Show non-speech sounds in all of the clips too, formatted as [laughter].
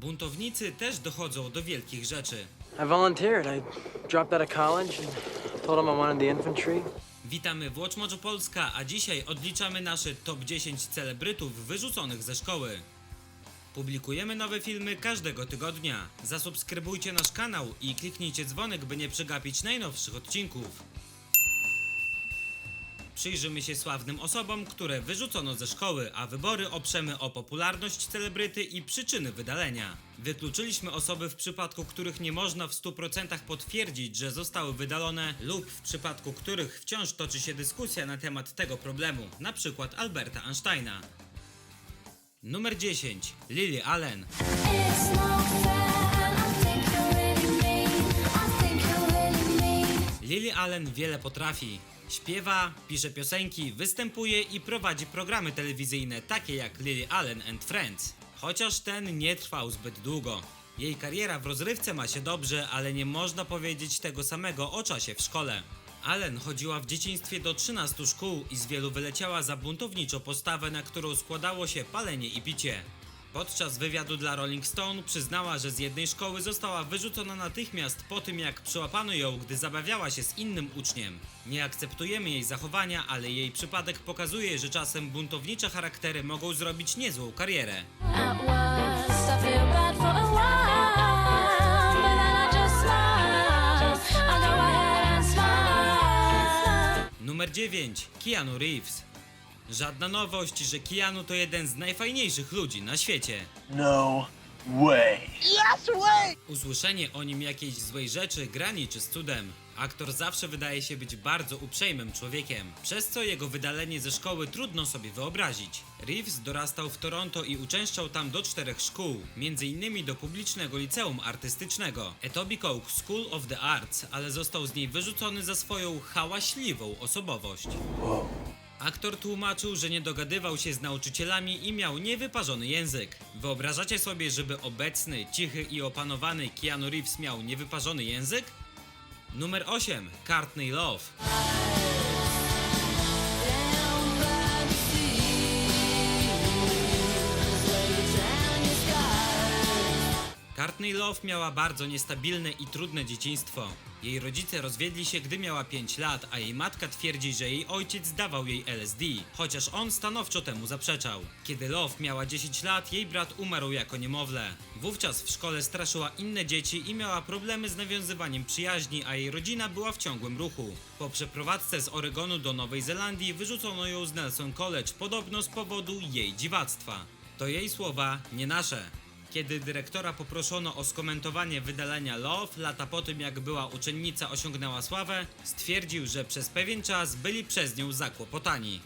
Buntownicy też dochodzą do wielkich rzeczy. I volunteered. I dropped out of college and told them I wanted the infantry. Witamy w Watch Mojo Polska, a dzisiaj odliczamy nasze top 10 celebrytów wyrzuconych ze szkoły. Publikujemy nowe filmy każdego tygodnia. Zasubskrybujcie nasz kanał i kliknijcie dzwonek, by nie przegapić najnowszych odcinków. Przyjrzymy się sławnym osobom, które wyrzucono ze szkoły, a wybory oprzemy o popularność celebryty i przyczyny wydalenia. Wykluczyliśmy osoby, w przypadku których nie można w 100% potwierdzić, że zostały wydalone, lub w przypadku których wciąż toczy się dyskusja na temat tego problemu, na przykład Alberta Einsteina. Numer 10. Lily Allen. Lily Allen wiele potrafi. Śpiewa, pisze piosenki, występuje i prowadzi programy telewizyjne takie jak Lily Allen and Friends. Chociaż ten nie trwał zbyt długo. Jej kariera w rozrywce ma się dobrze, ale nie można powiedzieć tego samego o czasie w szkole. Allen chodziła w dzieciństwie do 13 szkół i z wielu wyleciała za buntowniczą postawę, na którą składało się palenie i picie. Podczas wywiadu dla Rolling Stone przyznała, że z jednej szkoły została wyrzucona natychmiast po tym, jak przyłapano ją, gdy zabawiała się z innym uczniem. Nie akceptujemy jej zachowania, ale jej przypadek pokazuje, że czasem buntownicze charaktery mogą zrobić niezłą karierę. Numer 9. Keanu Reeves. Żadna nowość, że Keanu to jeden z najfajniejszych ludzi na świecie. No way. Usłyszenie o nim jakiejś złej rzeczy graniczy z cudem. Aktor zawsze wydaje się być bardzo uprzejmym człowiekiem, przez co jego wydalenie ze szkoły trudno sobie wyobrazić. Reeves dorastał w Toronto i uczęszczał tam do czterech szkół, m.in. do publicznego liceum artystycznego Etobicoke School of the Arts, ale został z niej wyrzucony za swoją hałaśliwą osobowość. Aktor tłumaczył, że nie dogadywał się z nauczycielami i miał niewyparzony język. Wyobrażacie sobie, żeby obecny, cichy i opanowany Keanu Reeves miał niewyparzony język? Numer 8. Courtney Love. Courtney Love miała bardzo niestabilne i trudne dzieciństwo. Jej rodzice rozwiedli się, gdy miała 5 lat, a jej matka twierdzi, że jej ojciec dawał jej LSD, chociaż on stanowczo temu zaprzeczał. Kiedy Love miała 10 lat, jej brat umarł jako niemowlę. Wówczas w szkole straszyła inne dzieci i miała problemy z nawiązywaniem przyjaźni, a jej rodzina była w ciągłym ruchu. Po przeprowadzce z Oregonu do Nowej Zelandii wyrzucono ją z Nelson College, podobno z powodu jej dziwactwa. To jej słowa, nie nasze. Kiedy dyrektora poproszono o skomentowanie wydalenia Love lata po tym jak była uczennica osiągnęła sławę, stwierdził, że przez pewien czas byli przez nią zakłopotani.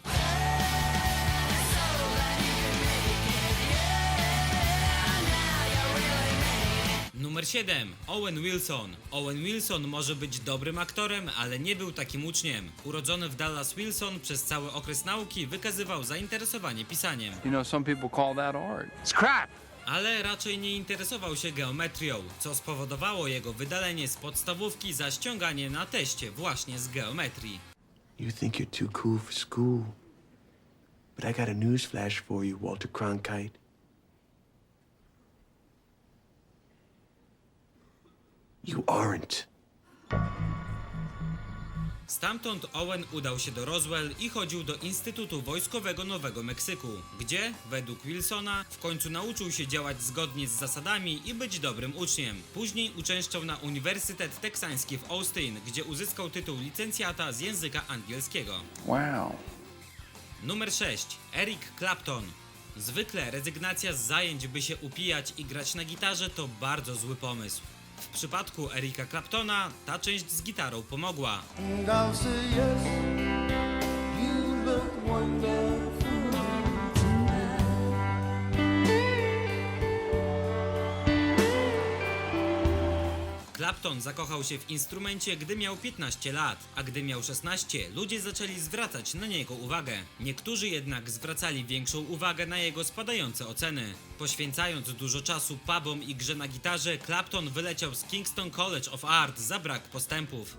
Numer 7. Owen Wilson. Owen Wilson może być dobrym aktorem, ale nie był takim uczniem. Urodzony w Dallas Wilson przez cały okres nauki wykazywał zainteresowanie pisaniem. You know, some people call that art. It's crap. Ale raczej nie interesował się geometrią, co spowodowało jego wydalenie z podstawówki za ściąganie na teście właśnie z geometrii. You think you're too cool for school. But I got a news flash for you, Walter Cronkite. You aren't. Stamtąd Owen udał się do Roswell i chodził do Instytutu Wojskowego Nowego Meksyku, gdzie, według Wilsona, w końcu nauczył się działać zgodnie z zasadami i być dobrym uczniem. Później uczęszczał na Uniwersytet Teksański w Austin, gdzie uzyskał tytuł licencjata z języka angielskiego. Wow. Numer 6. Eric Clapton. Zwykle rezygnacja z zajęć, by się upijać i grać na gitarze to bardzo zły pomysł. W przypadku Erika Claptona ta część z gitarą pomogła. I'll Clapton zakochał się w instrumencie, gdy miał 15 lat, a gdy miał 16, ludzie zaczęli zwracać na niego uwagę. Niektórzy jednak zwracali większą uwagę na jego spadające oceny. Poświęcając dużo czasu pubom i grze na gitarze, Clapton wyleciał z Kingston College of Art za brak postępów.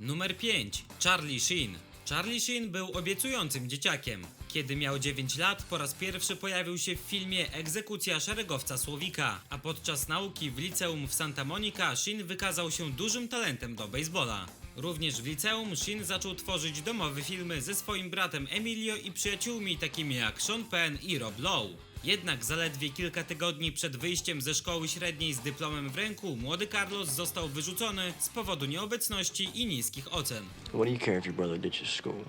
Numer 5. Charlie Sheen. Charlie Sheen był obiecującym dzieciakiem. Kiedy miał 9 lat, po raz pierwszy pojawił się w filmie Egzekucja szeregowca Słowika, a podczas nauki w liceum w Santa Monica Sheen wykazał się dużym talentem do baseballa. Również w liceum Sheen zaczął tworzyć domowe filmy ze swoim bratem Emilio i przyjaciółmi takimi jak Sean Penn i Rob Lowe. Jednak zaledwie kilka tygodni przed wyjściem ze szkoły średniej z dyplomem w ręku, młody Carlos został wyrzucony z powodu nieobecności i niskich ocen. What do you care if your brother ditches school?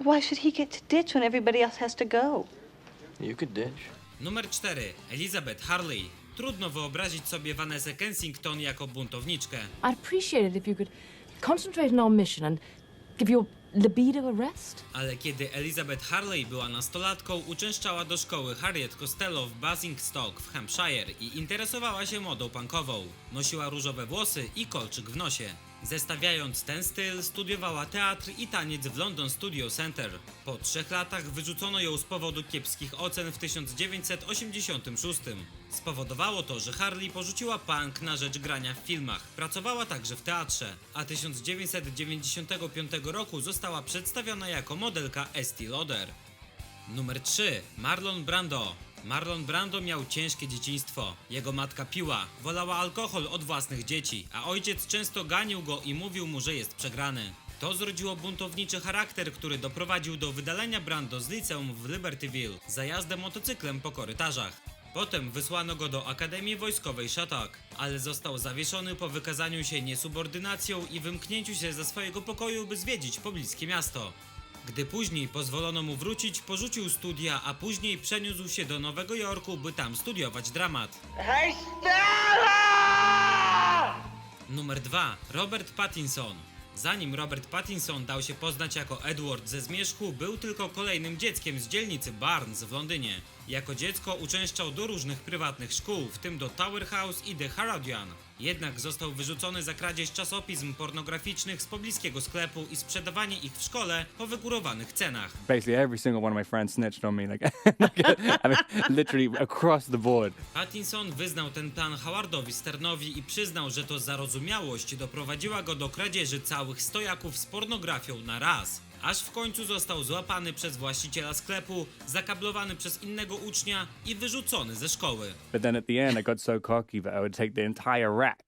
Why should he get to ditch when everybody else has to go? You could ditch. Numer 4. Elizabeth Harley. Trudno wyobrazić sobie Vanessa Kensington jako buntowniczkę. I'd appreciate it if you could concentrate on our mission and give your. Ale kiedy Elizabeth Harley była nastolatką, uczęszczała do szkoły Harriet Costello w Basingstoke w Hampshire i interesowała się modą punkową. Nosiła różowe włosy i kolczyk w nosie. Zestawiając ten styl, studiowała teatr i taniec w London Studio Center. Po trzech latach wyrzucono ją z powodu kiepskich ocen w 1986. Spowodowało to, że Harley porzuciła punk na rzecz grania w filmach. Pracowała także w teatrze, a 1995 roku została przedstawiona jako modelka Estee Lauder. Numer 3. Marlon Brando. Marlon Brando miał ciężkie dzieciństwo. Jego matka piła, wolała alkohol od własnych dzieci, a ojciec często ganił go i mówił mu, że jest przegrany. To zrodziło buntowniczy charakter, który doprowadził do wydalenia Brando z liceum w Libertyville za jazdę motocyklem po korytarzach. Potem wysłano go do Akademii Wojskowej Shattuck, ale został zawieszony po wykazaniu się niesubordynacją i wymknięciu się ze swojego pokoju, by zwiedzić pobliskie miasto. Gdy później pozwolono mu wrócić, porzucił studia, a później przeniósł się do Nowego Jorku, by tam studiować dramat. Numer 2. Robert Pattinson. Zanim Robert Pattinson dał się poznać jako Edward ze Zmierzchu, był tylko kolejnym dzieckiem z dzielnicy Barnes w Londynie. Jako dziecko uczęszczał do różnych prywatnych szkół, w tym do Tower House i The Harrodian. Jednak został wyrzucony za kradzież czasopism pornograficznych z pobliskiego sklepu i sprzedawanie ich w szkole po wygórowanych cenach. Basically, every single one of my friends snitched on me. Like, [laughs] I mean, literally across the board. Pattinson wyznał ten plan Howardowi Sternowi i przyznał, że to zarozumiałość doprowadziła go do kradzieży całych stojaków z pornografią na raz. Aż w końcu został złapany przez właściciela sklepu, zakablowany przez innego ucznia i wyrzucony ze szkoły. But then at the end, I got so cocky that I would take the entire rack.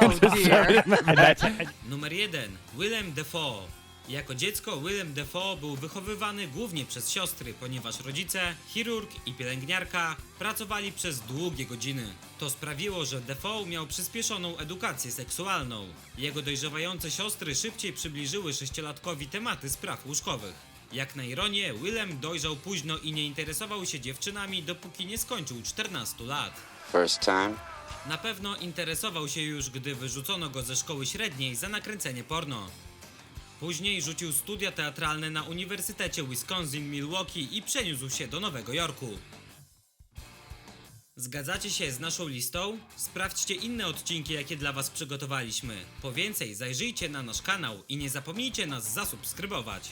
Oh [laughs] dear. [laughs] Numer 1. Willem Dafoe. Jako dziecko Willem Dafoe był wychowywany głównie przez siostry, ponieważ rodzice, chirurg i pielęgniarka pracowali przez długie godziny. To sprawiło, że Dafoe miał przyspieszoną edukację seksualną. Jego dojrzewające siostry szybciej przybliżyły sześciolatkowi tematy spraw łóżkowych. Jak na ironię, Willem dojrzał późno i nie interesował się dziewczynami, dopóki nie skończył 14 lat. First time? Na pewno interesował się już, gdy wyrzucono go ze szkoły średniej za nakręcenie porno. Później rzucił studia teatralne na Uniwersytecie Wisconsin-Milwaukee i przeniósł się do Nowego Jorku. Zgadzacie się z naszą listą? Sprawdźcie inne odcinki, jakie dla Was przygotowaliśmy. Po więcej zajrzyjcie na nasz kanał i nie zapomnijcie nas zasubskrybować.